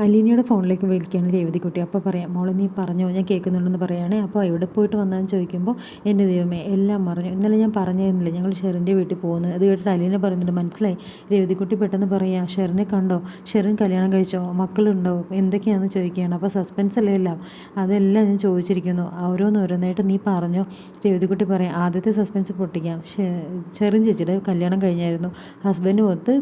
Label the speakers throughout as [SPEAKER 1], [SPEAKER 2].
[SPEAKER 1] അലീനയുടെ ഫോണിലേക്ക് വിളിക്കുകയാണ് രേവതിക്കുട്ടി. അപ്പോൾ പറയാം മോളെ നീ പറഞ്ഞോ? ഞാൻ കേൾക്കുന്നുണ്ടെന്ന് പറയുകയാണേ. അപ്പോൾ എവിടെ പോയിട്ട് വന്നതെന്ന് ചോദിക്കുമ്പോൾ എന്റെ ദൈവമേ എല്ലാം പറഞ്ഞു. ഇന്നലെ ഞാൻ പറഞ്ഞിരുന്നില്ല ഞങ്ങൾ ഷെറിന്റെ വീട്ടിൽ പോകുന്നത് അത് കേട്ടിട്ട് അലീന പറയുന്നുണ്ട് മനസ്സിലായി? രേവതിക്കുട്ടി പെട്ടെന്ന് പറയാം ഷെറിനെ കണ്ടോ? ഷെറിൻ കല്യാണം കഴിച്ചോ? മക്കളുണ്ടോ? എന്തൊക്കെയാണെന്ന് ചോദിക്കുകയാണ്. അപ്പോൾ സസ്പെൻസ് അല്ലേ എല്ലാം? അതെല്ലാം ഞാൻ ചോദിച്ചിരിക്കുന്നു. ഓരോന്ന് ഓരോന്നായിട്ട് നീ പറഞ്ഞോ? രേവതിക്കുട്ടി പറയാം ആദ്യത്തെ സസ്പെൻസ് പൊട്ടിക്കാം. ഷെറിൻ ചേച്ചിയുടെ കല്യാണം കഴിഞ്ഞായിരുന്നു. ഹസ്ബൻഡ് ഒത്ത്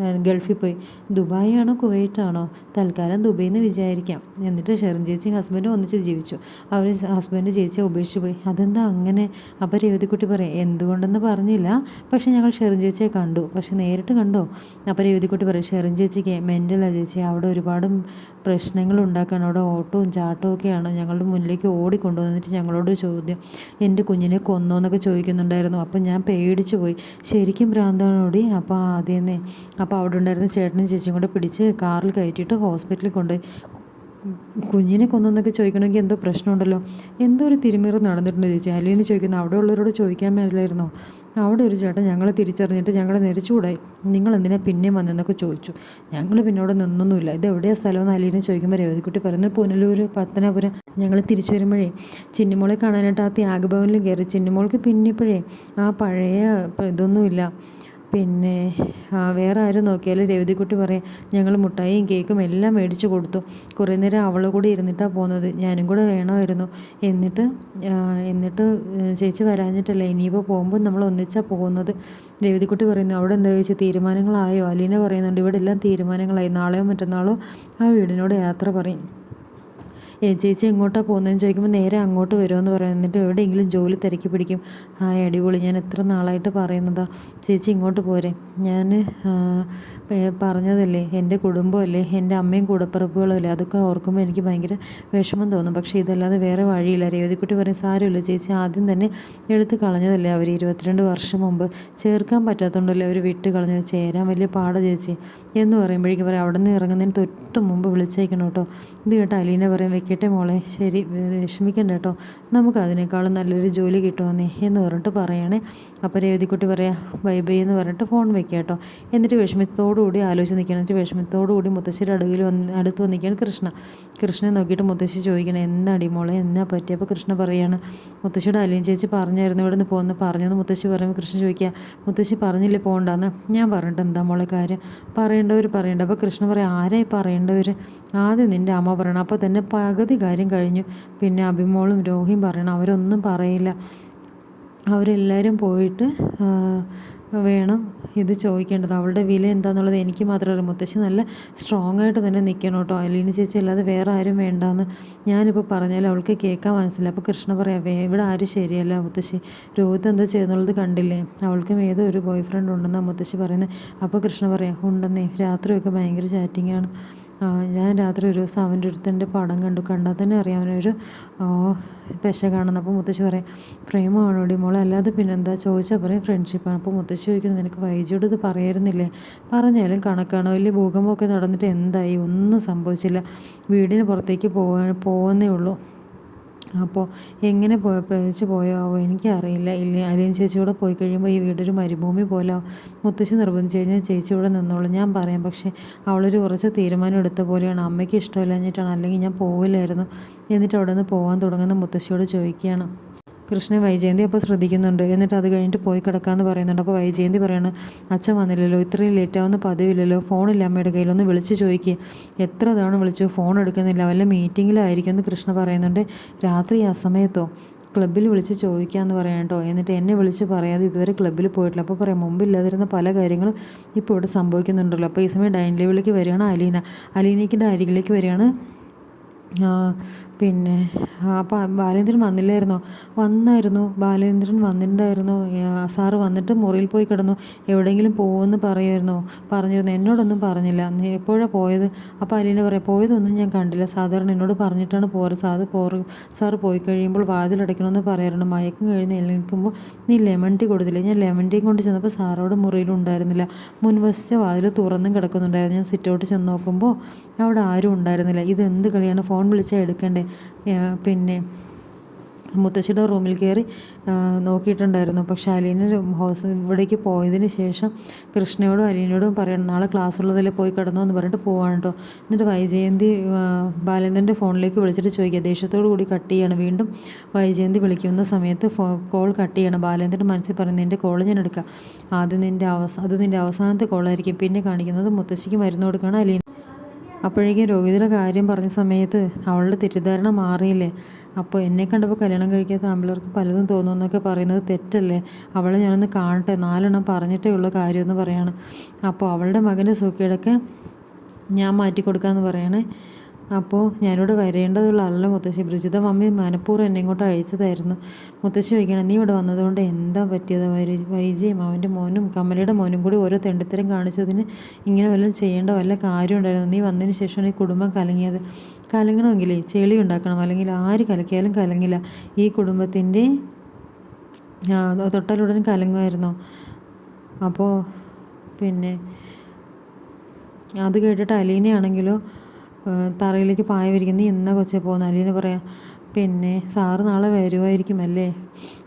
[SPEAKER 1] ഗൾഫിൽ പോയി. ദുബായ് ആണോ കുവൈറ്റാണോ? തൽക്കാലം ദുബൈയിൽ നിന്ന് വിചാരിക്കാം. എന്നിട്ട് ഷെറിൻ ചേച്ചി ഹസ്ബൻഡ് ഒന്നിച്ച് ജീവിച്ചു. അവർ ഹസ്ബൻഡ് ചേച്ചിയെ ഉപേക്ഷിച്ച് പോയി. അതെന്താ അങ്ങനെ അപ്പോൾ രേവതിക്കുട്ടി പറയാം എന്തുകൊണ്ടെന്ന് പറഞ്ഞില്ല. പക്ഷേ ഞങ്ങൾ ഷെറിൻ ചേച്ചിയെ കണ്ടു. പക്ഷെ നേരിട്ട് കണ്ടോ? അപ്പോൾ രേവതിക്കുട്ടി പറയും ഷെറിൻ ചേച്ചിക്ക് മെന്റലാണ് ചേച്ചി. അവിടെ ഒരുപാട് പ്രശ്നങ്ങൾ ഉണ്ടാക്കുകയാണ് അവിടെ ഓട്ടവും ചാട്ടവും ഒക്കെയാണ്. ഞങ്ങളുടെ മുന്നിലേക്ക് ഓടിക്കൊണ്ടുവന്നിട്ട് ഞങ്ങളോട് ചോദ്യം. എന്റെ കുഞ്ഞിനെ കൊന്നോ എന്നൊക്കെ ചോദിക്കുന്നുണ്ടായിരുന്നു. അപ്പം ഞാൻ പേടിച്ചു പോയി. ശരിക്കും ഭ്രാന്താണോടി? അപ്പോൾ ആദ്യമേ അപ്പോൾ അവിടെ ഉണ്ടായിരുന്ന ചേട്ടനും ചേച്ചിയും കൂടെ പിടിച്ച് കാറിൽ കയറ്റിയിട്ട് ഹോസ്പിറ്റലിൽ കൊണ്ടുപോയി. കുഞ്ഞിനെ കൊന്നെന്നൊക്കെ ചോദിക്കണമെങ്കിൽ എന്തോ പ്രശ്നമുണ്ടല്ലോ. എന്തോ ഒരു തിരുമീറ് നടന്നിട്ടുണ്ട് ചേച്ചി. അല്ലേന്ന് ചോദിക്കുന്നു അവിടെ ഉള്ളവരോട് ചോദിക്കാൻ മേലായിരുന്നോ? അവിടെ ഒരു ചേട്ടൻ ഞങ്ങളെ തിരിച്ചറിഞ്ഞിട്ട് ഞങ്ങളെ നിരച്ചുകൂടായി. നിങ്ങൾ എന്തിനാ പിന്നെ വന്നെന്നൊക്കെ ചോദിച്ചു. ഞങ്ങൾ പിന്നെ അവിടെ നിന്നൊന്നുമില്ല. ഇത് എവിടെയാണ് സ്ഥലമെന്ന് അലീനെ ചോദിക്കുമ്പോൾ രേവതിക്കുട്ടി പറയുന്നു പുനലൂർ പത്തനാപുരം. ഞങ്ങൾ തിരിച്ചു വരുമ്പോഴേ ചിന്നിമോളെ കാണാനായിട്ട് ആ ത്യാഗഭവനിൽ കയറി. ചിന്നിമോൾക്ക് പിന്നിപ്പോഴേ ആ പഴയ ഇതൊന്നുമില്ല. പിന്നെ വേറെ ആരും നോക്കിയാലും രേവതിക്കുട്ടി പറയും ഞങ്ങൾ മുട്ടായിയും കേക്കും എല്ലാം മേടിച്ചു കൊടുത്തു. കുറേ നേരം അവൾ കൂടി ഇരുന്നിട്ടാണ് പോകുന്നത് ഞാനും കൂടെ വേണമായിരുന്നു. എന്നിട്ട് എന്നിട്ട് ചേച്ചി വരാഞ്ഞിട്ടല്ലേ ഇനിയിപ്പോൾ പോകുമ്പോൾ നമ്മൾ ഒന്നിച്ചാണ് പോകുന്നത്. രേവതിക്കുട്ടി പറയുന്നു അവിടെ എന്താ ചോദിച്ചാൽ തീരുമാനങ്ങളായോ? അലീന പറയുന്നുണ്ട് ഇവിടെ എല്ലാം തീരുമാനങ്ങളായി. നാളെയോ മറ്റന്നാളോ? ആ വീടിനോട് യാത്ര പറയും. ചേച്ചി എങ്ങോട്ടാണ് പോകുന്നതെന്ന് ചോദിക്കുമ്പോൾ നേരെ അങ്ങോട്ട് വരുമെന്ന് പറയും. എന്നിട്ട് എവിടെയെങ്കിലും ജോലി തിരക്കി പിടിക്കും. ആ അടിപൊളി. ഞാൻ എത്ര നാളായിട്ട് പറയുന്നതാ. ചേച്ചി ഇങ്ങോട്ട് പോരെ. ഞാൻ പറഞ്ഞതല്ലേ എന്റെ കുടുംബമല്ലേ എന്റെ അമ്മയും കൂടപ്പിറപ്പുകളും അല്ലേ അതൊക്കെ ഓർക്കുമ്പോൾ എനിക്ക് ഭയങ്കര വിഷമം തോന്നും. പക്ഷേ ഇതല്ലാതെ വേറെ വഴിയില്ല. രേവതിക്കുട്ടി പറയും സാരമില്ല. ചേച്ചി ആദ്യം തന്നെ എടുത്ത് കളഞ്ഞതല്ലേ അവർ ഇരുപത്തിരണ്ട് വർഷം മുമ്പ്? ചേർക്കാൻ പറ്റാത്തതുകൊണ്ടല്ലേ അവർ വിട്ട് കളഞ്ഞത്? ചേരാൻ വലിയ പാട ചേച്ചി. എന്ന് പറയുമ്പോഴേക്കും പറയാം അവിടെ നിന്ന് ഇറങ്ങുന്നതിന് തൊട്ട് മുമ്പ് വിളിച്ചേക്കണം കേട്ടോ. ഇത് കേട്ടോ അലീന പറയും വെക്കട്ടെ മോളെ. ശരി വിഷമിക്കണ്ട കേട്ടോ. നമുക്ക് അതിനേക്കാളും നല്ലൊരു ജോലി കിട്ടുമെന്നേ എന്ന് പറഞ്ഞിട്ട് പറയണേ. അപ്പോൾ രേവതിക്കുട്ടി പറയാം ബൈ ബൈ എന്ന് പറഞ്ഞിട്ട് ഫോൺ വെക്കാം കേട്ടോ. എന്നിട്ട് വിഷമത്തോടുകൂടി ആലോചിച്ച് നിൽക്കണം എന്നിട്ട് വിഷമത്തോടുകൂടി മുത്തശ്ശിയുടെ അടുകിൽ വന്ന് അടുത്ത് വന്നിരിക്കുകയാണ് കൃഷ്ണ. കൃഷ്ണനെ നോക്കിയിട്ട് മുത്തശ്ശി ചോദിക്കണം എന്താടി മോളെ എന്നാ പറ്റി അപ്പോൾ കൃഷ്ണ പറയാണ് മുത്തശ്ശിയുടെ അലിയും ചേച്ചി പറഞ്ഞായിരുന്നു ഇവിടെ നിന്ന് പോകുന്ന പറഞ്ഞെന്ന് മുത്തശ്ശി പറയുമ്പോൾ കൃഷ്ണ ചോദിക്കുക മുത്തശ്ശി പറഞ്ഞില്ലേ പോകണ്ടെന്ന് ഞാൻ പറഞ്ഞിട്ട് എന്താ മോളെ കാര്യം? പറയേണ്ടവർ പറയേണ്ട. അപ്പോൾ കൃഷ്ണ പറയാം ആരായി പറയേണ്ടവർ ആദ്യം നിന്റെ അമ്മ പറയണം. അപ്പോൾ തന്നെ പകുതി കാര്യം കഴിഞ്ഞു. പിന്നെ അഭിമോളും രോഹിയും പറയണം അവരൊന്നും പറയില്ല. അവരെല്ലാവരും പോയിട്ട് വേണം ഇത് ചോദിക്കേണ്ടത്. അവളുടെ വില എന്താണെന്നുള്ളത് എനിക്ക് മാത്രമേ മുത്തശ്ശി നല്ല സ്ട്രോങ് ആയിട്ട് തന്നെ നിൽക്കണം കേട്ടോ. അലീന ചേച്ചി അല്ലാതെ വേറെ ആരും വേണ്ടാന്ന് ഞാനിപ്പോൾ പറഞ്ഞാൽ അവൾക്ക് കേൾക്കാൻ മനസ്സില്ല അപ്പോൾ കൃഷ്ണ പറയാം ഇവിടെ ആരും ശരിയല്ല മുത്തശ്ശി. രോഹിത് എന്താ ചെയ്യുന്നുള്ളത് കണ്ടില്ലേ? അവൾക്കും ഏതോ ഒരു ബോയ് ഫ്രണ്ട് ഉണ്ടെന്നാണ് മുത്തശ്ശി പറയുന്നത് അപ്പോൾ കൃഷ്ണ പറയാം ഉണ്ടെന്നേ രാത്രിയൊക്കെ ഭയങ്കര ചാറ്റിങ്ങാണ് ഞാൻ രാത്രി ഒരു ദിവസം അവന്റെ അടുത്ത് പടം കണ്ടു. കണ്ടാൽ തന്നെ അറിയാം അവനൊരു പെശ കാണുന്നു. അപ്പോൾ മുത്തശ്ശി പറയും പ്രേമമാണോടി മോളെ അല്ലാതെ പിന്നെന്താ? ചോദിച്ചാൽ പറയും ഫ്രണ്ട്ഷിപ്പാണ്. അപ്പോൾ മുത്തശ്ശി ചോദിക്കുന്നത് നിനക്ക് വൈജിയോട് ഇത് പറയായിരുന്നില്ലേ പറഞ്ഞാലും കണക്കാണ്. വലിയ ഭൂകമ്പമൊക്കെ നടന്നിട്ട് എന്തായി? ഒന്നും സംഭവിച്ചില്ല. വീടിന് പുറത്തേക്ക് പോവാ പോകുന്നേ ഉള്ളൂ. അപ്പോൾ എങ്ങനെ പോയ പേച്ച് പോയോ ആവോ എനിക്കറിയില്ല. ഇല്ല അലിയൻ ചേച്ചി കൂടെ പോയി കഴിയുമ്പോൾ ഈ വീടൊരു മരുഭൂമി പോലെ മുത്തശ്ശി നിർബന്ധിച്ച് കഴിഞ്ഞാൽ ചേച്ചി ഇവിടെ നിന്നോളൂ. ഞാൻ പറയാം പക്ഷേ അവളൊരു കുറച്ച് തീരുമാനം എടുത്ത പോലെയാണ്. അമ്മയ്ക്ക് ഇഷ്ടമില്ലാഞ്ഞിട്ടാണ്. അല്ലെങ്കിൽ ഞാൻ പോവില്ലായിരുന്നു. എന്നിട്ട് അവിടെ നിന്ന് പോകാൻ തുടങ്ങുന്ന മുത്തശ്ശിയോട് ചോദിക്കുകയാണ്. കൃഷ്ണൻ വൈജയന്തി അപ്പോൾ ശ്രദ്ധിക്കുന്നുണ്ട്. എന്നിട്ട് അത് കഴിഞ്ഞിട്ട് പോയി കിടക്കാമെന്ന് പറയുന്നുണ്ട്. അപ്പോൾ വൈജയന്തി പറയാണ് അച്ഛൻ വന്നില്ലല്ലോ ഇത്രയും ലേറ്റാവുന്ന പതിവില്ലല്ലോ ഫോണില്ല അമ്മയുടെ കയ്യിൽ ഒന്ന് വിളിച്ച് ചോദിക്കുക എത്ര തവണ വിളിച്ചു ഫോൺ എടുക്കുന്നില്ല വല്ല മീറ്റിങ്ങിലായിരിക്കും എന്ന് കൃഷ്ണ പറയുന്നുണ്ട്. രാത്രി ആ സമയത്തോ ക്ലബ്ബിൽ വിളിച്ച് ചോദിക്കാമെന്ന് പറയാം കേട്ടോ എന്നിട്ട് എന്നെ വിളിച്ച് പറയാതെ ഇതുവരെ ക്ലബ്ബിൽ പോയിട്ടില്ല. അപ്പോൾ പറയാം മുമ്പില്ലാതിരുന്ന പല കാര്യങ്ങളും ഇപ്പോൾ ഇവിടെ സംഭവിക്കുന്നുണ്ടല്ലോ. അപ്പോൾ ഈ സമയം ഡൈനിങ് ടേബിളിലേക്ക് വരികയാണ് അലീന. അലീനയ്ക്ക് ഡയറിയിലേക്ക് വരികയാണ് പിന്നെ അപ്പം ബാലേന്ദ്രൻ വന്നില്ലായിരുന്നോ? വന്നായിരുന്നു. ബാലേന്ദ്രൻ വന്നിട്ടുണ്ടായിരുന്നു. സാറ് വന്നിട്ട് മുറിയിൽ പോയി കിടന്നു. എവിടെയെങ്കിലും പോകുമെന്ന് പറയുമായിരുന്നോ. പറഞ്ഞിരുന്നു. എന്നോടൊന്നും പറഞ്ഞില്ല. എപ്പോഴാണ് പോയത്? അപ്പോൾ അലീന പറയാം പോയതൊന്നും ഞാൻ കണ്ടില്ല. സാധാരണ എന്നോട് പറഞ്ഞിട്ടാണ് പോറ് സാറ് പോറ് സാറ് പോയി കഴിയുമ്പോൾ വാതിലടയ്ക്കണമെന്ന് പറയാറുണ്ട്. മയക്കം കഴിഞ്ഞ് എഴുന്നേൽക്കുമ്പോൾ നീ ലെമൺ ടീ കൊടുത്തില്ല? ഞാൻ ലെമൺ ടീ കൊണ്ട് ചെന്നപ്പോൾ സാറോട് മുറിയിലുണ്ടായിരുന്നില്ല മുൻവശത്തെ വാതിൽ തുറന്നും കിടക്കുന്നുണ്ടായിരുന്നു. ഞാൻ സിറ്റൗട്ട് ചെന്ന് നോക്കുമ്പോൾ അവിടെ ആരും ഉണ്ടായിരുന്നില്ല. ഇത് എന്ത് കളിയാണ്? ഫോൺ വിളിച്ചാൽ എടുക്കണ്ടേ? പിന്നെ മുത്തശ്ശിയുടെ റൂമിൽ കയറി നോക്കിയിട്ടുണ്ടായിരുന്നു. പക്ഷേ അലീന ഹോസ് ഇവിടേക്ക് പോയതിന് ശേഷം കൃഷ്ണയോടും അലീനയോടും പറയണം നാളെ ക്ലാസ് ഉള്ളതിൽ പോയി കിടന്നോ എന്ന് പറഞ്ഞിട്ട് പോവാണ് കേട്ടോ എന്നിട്ട് വൈജയന്തി ബാലേന്ദ്രന്റെ ഫോണിലേക്ക് വിളിച്ചിട്ട് ചോദിക്കുക ദേഷ്യത്തോടു കൂടി കട്ട് ചെയ്യണം വീണ്ടും വൈജയന്തി വിളിക്കുന്ന സമയത്ത് കോൾ കട്ട് ചെയ്യണം. ബാലേന്ദ്രന്റെ മനസ്സിൽ പറയുന്നത് എന്റെ കോൾ ഞാൻ എടുക്കുക ആദ്യം നിന്റെ അവസാ അത് നിന്റെ അവസാനത്തെ കോളായിരിക്കും പിന്നെ കാണിക്കുന്നത് മുത്തശ്ശിക്ക് മരുന്ന് കൊടുക്കുകയാണ് അലീന അപ്പോഴേക്കും രോഹിതിയുടെ കാര്യം പറഞ്ഞ സമയത്ത് അവളുടെ തെറ്റിദ്ധാരണ മാറിയില്ലേ? അപ്പോൾ എന്നെ കണ്ടപ്പോൾ കല്യാണം കഴിക്കാത്ത ആമ്പിളർക്ക് പലതും തോന്നുമെന്നൊക്കെ പറയുന്നത് തെറ്റല്ലേ? അവളെ ഞാനൊന്ന് കാണട്ടെ നാലെണ്ണം പറഞ്ഞിട്ടേ ഉള്ള കാര്യമെന്ന് പറയാണ്. അപ്പോൾ അവളുടെ മകന്റെ സുഖിടക്ക് ഞാൻ മാറ്റി കൊടുക്കാമെന്ന് പറയണേ. അപ്പോൾ ഞാനിവിടെ വരേണ്ടതുള്ള ആളല്ല മുത്തശ്ശി. ബ്രിജിത മമ്മി മനഃപൂർവം എന്നെ ഇങ്ങോട്ട് അയച്ചതായിരുന്നു. മുത്തശ്ശി ചോദിക്കണം നീ ഇവിടെ വന്നതുകൊണ്ട് എന്താ പറ്റിയത്? വൈജിയും അവന്റെ മോനും കമലയുടെ മോനും കൂടി ഓരോ തെണ്ടിത്തരം കാണിച്ചതിന് ഇങ്ങനെ വല്ലതും ചെയ്യേണ്ട വല്ല കാര്യം ഉണ്ടായിരുന്നു. നീ വന്നതിന് ശേഷമാണ് ഈ കുടുംബം കലങ്ങിയത്. കലങ്ങണമെങ്കിലേ ചെളി ഉണ്ടാക്കണം. അല്ലെങ്കിൽ ആര് കലക്കിയാലും കലങ്ങില്ല. ഈ കുടുംബത്തിന്റെ തൊട്ടാലുടൻ കലങ്ങുമായിരുന്നു? അപ്പോൾ പിന്നെ അത് കേട്ടിട്ട് അലീനയാണെങ്കിലോ തറയിലേക്ക് പായ വിരിക്കും എന്ന കൊച്ചെ പോകുന്നത് അലീന പറയാം. പിന്നെ സാറ് നാളെ വരുമായിരിക്കും അല്ലേ?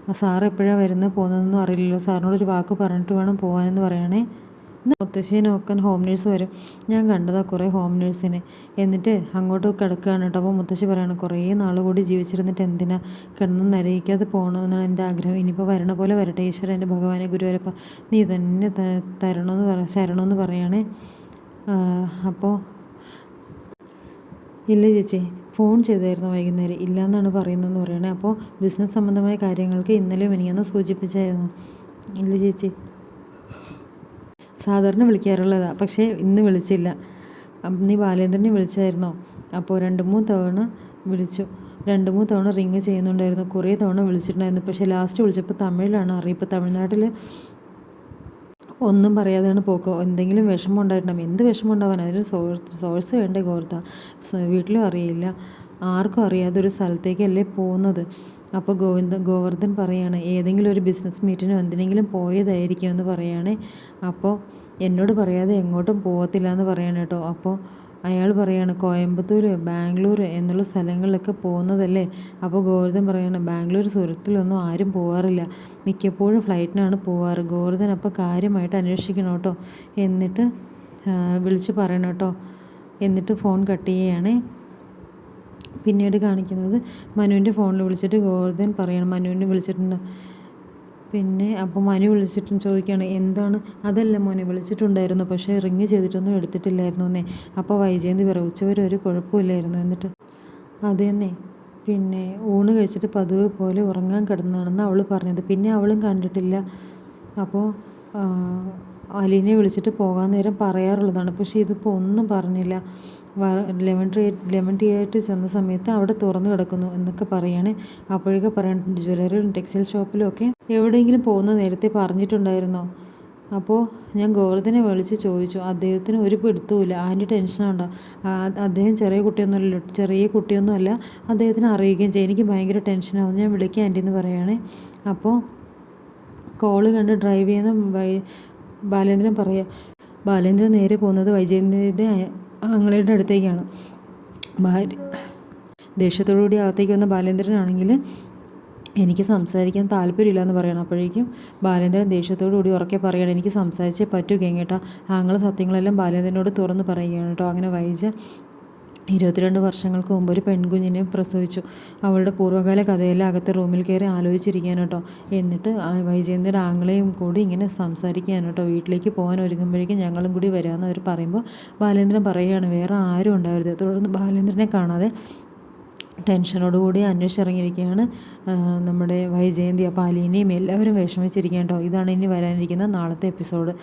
[SPEAKER 1] ആ സാർ എപ്പോഴാണ് വരുന്നത് പോകുന്നതെന്നും അറിയില്ലല്ലോ. സാറിനോട് ഒരു വാക്ക് പറഞ്ഞിട്ട് വേണം പോകാനെന്ന് പറയണേ. മുത്തശ്ശിയെ നോക്കാൻ ഹോം നേഴ്സ് വരും. ഞാൻ കണ്ടതാണ് കുറേ ഹോം നേഴ്സിനെ. എന്നിട്ട് അങ്ങോട്ട് കിടക്കുകയാണ് കേട്ടോ. അപ്പോൾ മുത്തശ്ശി പറയണം കുറേ നാൾ കൂടി ജീവിച്ചിരുന്നിട്ട് എന്തിനാ കിടന്ന് നരയിക്കാതെ പോകണമെന്നാണ് എന്റെ ആഗ്രഹം. ഇനിയിപ്പോൾ വരണ പോലെ വരട്ടെ. ഈശ്വരൻ എന്റെ ഭഗവാനെ ഗുരുവരപ്പ. നീ തന്നെ തരണമെന്ന് പറ ശരണമെന്ന് പറയണേ. അപ്പോൾ ഇല്ല ചേച്ചി ഫോൺ ചെയ്തായിരുന്നു വൈകുന്നേരം. ഇല്ലയെന്നാണ് പറയുന്നതെന്ന് പറയണേ. അപ്പോൾ ബിസിനസ് സംബന്ധമായ കാര്യങ്ങൾക്ക് ഇന്നലെ മിനിയാന്ന് സൂചിപ്പിച്ചായിരുന്നു. ഇല്ല ചേച്ചി. സാധാരണ വിളിക്കാറുള്ളതാണ് പക്ഷേ ഇന്ന് വിളിച്ചില്ല. നീ ബാലേന്ദ്രനെ വിളിച്ചായിരുന്നോ? അപ്പോൾ രണ്ട് മൂന്ന് തവണ വിളിച്ചു. രണ്ട് മൂന്ന് തവണ റിങ് ചെയ്യുന്നുണ്ടായിരുന്നു. കുറേ തവണ വിളിച്ചിട്ടുണ്ടായിരുന്നു. പക്ഷേ ലാസ്റ്റ് വിളിച്ചപ്പോൾ തമിഴിലാണ് അറിയിപ്പോൾ തമിഴ്നാട്ടിൽ ഒന്നും പറയാതെയാണ് പോക്ക്. എന്തെങ്കിലും വിഷമം ഉണ്ടായിട്ടുണ്ടാകും എന്ത് വിഷമം ഉണ്ടാവാൻ അതിന് സോഴ്സ് സോഴ്സ് വേണ്ടേ ഗോർത്ത വീട്ടിലും അറിയില്ല. ആർക്കും അറിയാതെ ഒരു സ്ഥലത്തേക്കല്ലേ പോകുന്നത്. അപ്പോൾ ഗോവിന്ദ ഗോവർദ്ധൻ പറയാണ് ഏതെങ്കിലും ഒരു ബിസിനസ് മീറ്റിനോ എന്തിനെങ്കിലും പോയതായിരിക്കുമെന്ന് എന്ന് അപ്പോൾ എന്നോട് പറയാതെ എങ്ങോട്ടും പോകത്തില്ല എന്ന് പറയാണ് കേട്ടോ. അപ്പോൾ അയാൾ പറയാണ് കോയമ്പത്തൂർ ബാംഗ്ലൂർ എന്നുള്ള സ്ഥലങ്ങളിലൊക്കെ പോകുന്നതല്ലേ? അപ്പോൾ ഗോവർദ്ധൻ പറയാണ് ബാംഗ്ലൂർ സുരത്തിലൊന്നും ആരും പോവാറില്ല. മിക്കപ്പോഴും ഫ്ലൈറ്റിനാണ് പോവാറ്. ഗോവർദ്ധൻ അപ്പോൾ കാര്യമായിട്ട് അന്വേഷിക്കണം കേട്ടോ. എന്നിട്ട് വിളിച്ച് പറയണം കേട്ടോ. എന്നിട്ട് ഫോൺ കട്ട് ചെയ്യുകയാണേ പിന്നീട് കാണിക്കുന്നത് മനുവിന്റെ ഫോണിൽ വിളിച്ചിട്ട് ഗോവർദ്ധൻ പറയണം മനുവിനെ വിളിച്ചിട്ടുണ്ട്. പിന്നെ അപ്പോൾ മനു വിളിച്ചിട്ടും ചോദിക്കുകയാണ് എന്താണ്? അതല്ല മോനെ വിളിച്ചിട്ടുണ്ടായിരുന്നു പക്ഷേ റിങ് ചെയ്തിട്ടൊന്നും എടുത്തിട്ടില്ലായിരുന്നു എന്നേ അപ്പോൾ വൈജയന്തി പറയും ഉച്ചവരെ ഒരു കുഴപ്പമില്ലായിരുന്നു എന്നിട്ട് അത് തന്നെ പിന്നെ ഊണ് കഴിച്ചിട്ട് പതിവ് പോലെ ഉറങ്ങാൻ കിടന്നാണെന്ന് അവൾ പറഞ്ഞത്. പിന്നെ അവളും കണ്ടിട്ടില്ല. അപ്പോൾ അലീനെ വിളിച്ചിട്ട് പോകാൻ നേരം പറയാറുള്ളതാണ്. പക്ഷേ ഇതിപ്പോൾ ഒന്നും പറഞ്ഞില്ല. ലെമൺ ട്രീ ലെമൺ ടീ ആയിട്ട് ചെന്ന സമയത്ത് അവിടെ തുറന്നു കിടക്കുന്നു എന്നൊക്കെ പറയാണ്. അപ്പോഴൊക്കെ പറയാനുണ്ട് ജ്വല്ലറിയിലും ടെക്സ്റ്റൈൽ ഷോപ്പിലും ഒക്കെ എവിടെയെങ്കിലും പോകുന്ന നേരത്തെ പറഞ്ഞിട്ടുണ്ടായിരുന്നോ? അപ്പോൾ ഞാൻ ഗോവർദ്ധനെ വിളിച്ച് ചോദിച്ചു അദ്ദേഹത്തിന് ഒരു പിടുത്തവുമില്ല ആന്റെ ടെൻഷനാണ്ടോ അദ്ദേഹം ചെറിയ കുട്ടിയൊന്നുമല്ല ചെറിയ കുട്ടിയൊന്നുമല്ല അദ്ദേഹത്തിന് അറിയുകയും ചെയ്യും. എനിക്ക് ഭയങ്കര ടെൻഷനാവും ഞാൻ വിളിക്കാം ആന്റി എന്ന് പറയുകയാണ് അപ്പോൾ കോൾ കണ്ട് ഡ്രൈവ് ചെയ്യുന്ന ബാലേന്ദ്രൻ പറയുക ബാലേന്ദ്രൻ നേരെ പോകുന്നത് വൈജയന്തിന്റെ ആങ്ങളുടെ അടുത്തേക്കാണ്. ഭാര്യ ദേഷ്യത്തോടുകൂടി അകത്തേക്ക് വന്ന ബാലേന്ദ്രനാണെങ്കിൽ എനിക്ക് സംസാരിക്കാൻ താല്പര്യമില്ല എന്ന് പറയണം. അപ്പോഴേക്കും ബാലേന്ദ്രൻ ദേഷ്യത്തോടു കൂടി ഉറക്കെ പറയണം എനിക്ക് സംസാരിച്ചേ പറ്റൂ കേട്ടോ ആങ്ങളെ സത്യങ്ങളെല്ലാം ബാലേന്ദ്രനോട് തുറന്ന് പറയുകയാണ് കേട്ടോ. അങ്ങനെ വൈജ ഇരുപത്തിരണ്ട് വർഷങ്ങൾക്ക് മുമ്പ് ഒരു പെൺകുഞ്ഞിനെ പ്രസവിച്ചു. അവളുടെ പൂർവകാല കഥയെല്ലാം അകത്തെ റൂമിൽ കയറി ആലോചിച്ചിരിക്കാൻ കേട്ടോ. എന്നിട്ട് വൈജയന്തിയുടെ ആങ്ങളെയും കൂടി ഇങ്ങനെ സംസാരിക്കാൻ കേട്ടോ. വീട്ടിലേക്ക് പോകാൻ ഒരുങ്ങുമ്പോഴേക്കും ഞങ്ങളും കൂടി വരാമെന്ന് അവർ പറയുമ്പോൾ ബാലേന്ദ്രൻ പറയുകയാണ് വേറെ ആരും ഉണ്ടാവരുത്. തുടർന്ന് ബാലേന്ദ്രനെ കാണാതെ ടെൻഷനോടുകൂടി അന്വേഷിച്ചിറങ്ങിയിരിക്കുകയാണ് നമ്മുടെ വൈജയന്തി. അപ്പോൾ അലീനയും എല്ലാവരും വിഷമിച്ചിരിക്കുകയാണ് കേട്ടോ. ഇതാണ് ഇനി വരാനിരിക്കുന്ന നാളത്തെ എപ്പിസോഡ്.